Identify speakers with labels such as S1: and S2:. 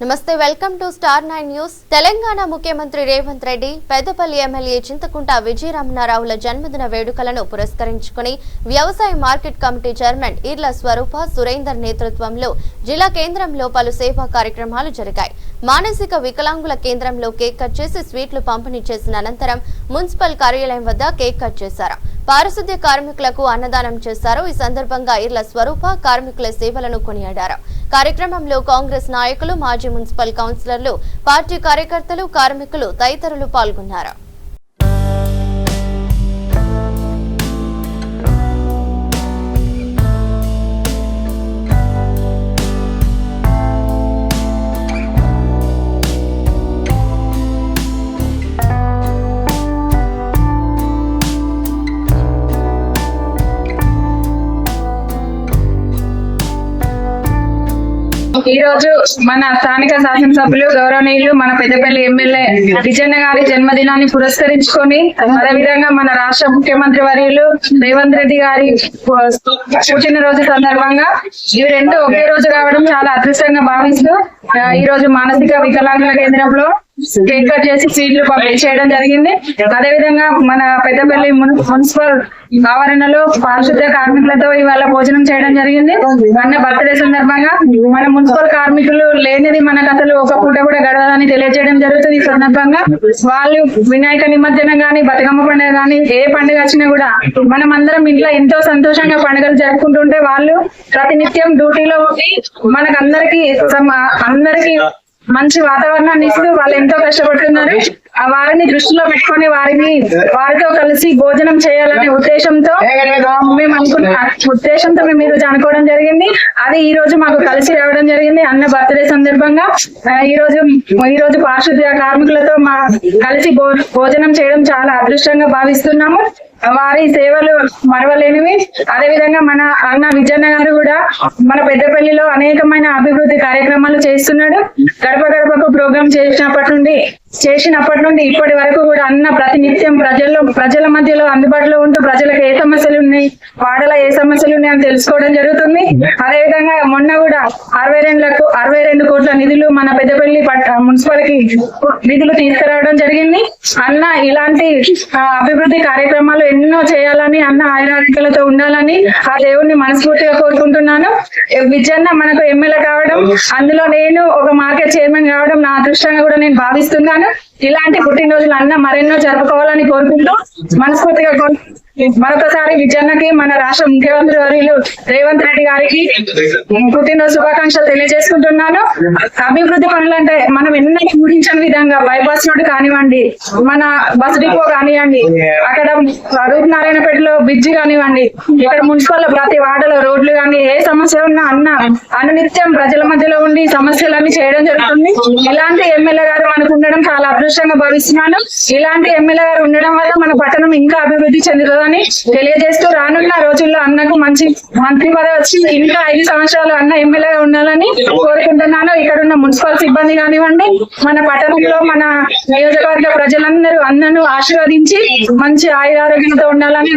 S1: నమస్తే welcome to star nine news. Telangana ముఖ్యమంత్రి Revanth Reddy Peddapalli MLA Chintakunta విజయరామనారావుల జన్మదిన వేడుకలను పురస్కరించుకుని వ్యవసాయ market committee chairman Eerla Swaroopa Surender నేతృత్వంలో జిల్లా కేంద్రంలో పలు సేవా కార్యక్రమాలు జరిగాయి. మానసిక వికలాంగుల కేంద్రంలో కేక్ కట్ చేసి స్వీట్లు పంపిణీ చేసిన అనంతరం మున్సిపల్ కార్యాలయం వద్ద కేక్ కట్ చేశారు. పారిశుద్ధ్య కార్మికులకు అన్నదానం చేశారు. ఈ సందర్భంగా ఇర్ల స్వరూప కార్మికుల సేవలను కొనియాడారు. కార్యక్రమంలో కాంగ్రెస్ నాయకులు మాజీ మున్సిపల్ కౌన్సిలర్లు పార్టీ కార్యకర్తలు కార్మికులు తదితరులు పాల్గొన్నారు.
S2: ఈ రోజు మన స్థానిక శాసనసభ్యులు గౌరవనీయులు మన పెద్దపల్లి ఎమ్మెల్యే విజయన్న గారి జన్మదినాన్ని పురస్కరించుకొని అదేవిధంగా మన రాష్ట్ర ముఖ్యమంత్రి వర్యులు రేవంత్ రెడ్డి గారి పుట్టినరోజు సందర్భంగా ఇవి రెండు ఒకే రోజు రావడం చాలా అదృష్టంగా భావిస్తూ ఈ రోజు మానసిక వికలాంగుల కేంద్రంలో కేక్ కట్ చేసి సీట్లు పంపిణీ చేయడం జరిగింది. అదేవిధంగా మన పెద్దపల్లి మున్సిపల్ ఆవరణలో పారిశుద్ధ కార్మికులతో ఇవాళ భోజనం చేయడం జరిగింది. అన్న బర్త్డే సందర్భంగా మన మున్సిపల్ కార్మికులు లేనిది మనకు అసలు ఒక పూట కూడా గడవదని తెలియజేయడం జరుగుతుంది. ఈ సందర్భంగా వాళ్ళు వినాయక నిమజ్జనం గాని బతుకమ్మ పండుగ గాని ఏ పండుగ వచ్చినా కూడా మనం అందరం ఇంట్లో ఎంతో సంతోషంగా పండుగలు జరుపుకుంటుంటే వాళ్ళు ప్రతినిత్యం డ్యూటీలో ఉండి మనకు అందరికి అందరికి మంచి వాతావరణాన్ని ఇస్తూ వాళ్ళు ఎంతో కష్టపడుతున్నారు. ఆ వారిని దృష్టిలో పెట్టుకొని వారిని వారితో కలిసి భోజనం చేయాలనే ఉద్దేశంతో మేము అనుకున్న ఉద్దేశంతో మేము ఈ రోజు అనుకోవడం జరిగింది. అది ఈ రోజు మాకు కలిసి రావడం జరిగింది అన్న బర్త్డే సందర్భంగా. ఈ రోజు ఈ రోజు పారిశుద్ధ్య కార్మికులతో మా కలిసి భోజనం చేయడం చాలా అదృష్టంగా భావిస్తున్నాము. వారి సేవలు మరవలేనివి. అదే విధంగా మన అన్న విజయన్న గారు కూడా మన పెద్దపల్లిలో అనేకమైన అభివృద్ధి కార్యక్రమాలు చేస్తున్నాడు. గడప గడపకు ప్రోగ్రామ్ చేసినప్పటి నుండి చేసినప్పటి నుండి ఇప్పటి వరకు కూడా అన్న ప్రతినిత్యం ప్రజల్లో ప్రజల మధ్యలో అందుబాటులో ఉంటూ ప్రజలకు ఏ సమస్యలు ఉన్నాయి వాడల ఏ సమస్యలు ఉన్నాయి అని తెలుసుకోవడం జరుగుతుంది. అదే విధంగా మొన్న కూడా అరవై రెండులకు అరవై రెండు కోట్ల నిధులు మన పెద్దపల్లి మున్సిపాలిటీ నిధులు తీసుకురావడం జరిగింది. అన్న ఇలాంటి అభివృద్ధి కార్యక్రమాలు ఎన్నో చేయాలని అన్న ఆయురారోగ్యాలతో ఉండాలని ఆ దేవుణ్ణి మనస్ఫూర్తిగా కోరుకుంటున్నాను. ఏ, విజయన్న మనకు ఎమ్మెల్యే కావడం అందులో నేను ఒక మార్కెట్ చైర్మన్ కావడం నా అదృష్టంగా కూడా నేను భావిస్తున్నాను. ఇలాంటి పుట్టినరోజులు అన్న మరెన్నో జరుపుకోవాలని కోరుకుంటూ మనస్ఫూర్తిగా మరొకసారి విజయన్నకి మన రాష్ట్ర ముఖ్యమంత్రి వర్యులు రేవంత్ రెడ్డి గారికి పుట్టినరోజు శుభాకాంక్షలు తెలియజేసుకుంటున్నాను. అభివృద్ధి పనులంటే మనం ఎన్నో ఊహించని విధంగా బైపాస్ రోడ్ కానివ్వండి మన బస్ డిపో కానివ్వండి అక్కడ రూప్ నారాయణపేటలో బ్రిడ్జి కానివ్వండి ఇక్కడ మున్సిపల్ ప్రతి వార్డులో సమస్య అన్న అనునిత్యం ప్రజల మధ్యలో ఉండి సమస్యలన్నీ చేయడం జరుగుతుంది. ఇలాంటి ఎమ్మెల్యే గారు మనకు ఉండడం చాలా అదృష్టంగా భావిస్తున్నాను. ఇలాంటి ఎమ్మెల్యే గారు ఉండడం వల్ల మన పట్టణం ఇంకా అభివృద్ధి చెందుతుందని తెలియజేస్తూ రానున్న రోజుల్లో అన్నకు మంచి మంత్రి పదవి వచ్చి ఇంకా ఐదు సంవత్సరాలు అన్న ఎమ్మెల్యేగా ఉండాలని కోరుకుంటున్నాను. ఇక్కడ ఉన్న మున్సిపల్ సిబ్బంది కానివ్వండి మన పట్టణంలో మన నియోజకవర్గ ప్రజలందరూ అన్నను ఆశీర్వదించి మంచి ఆయురారోగ్యంతో ఉండాలని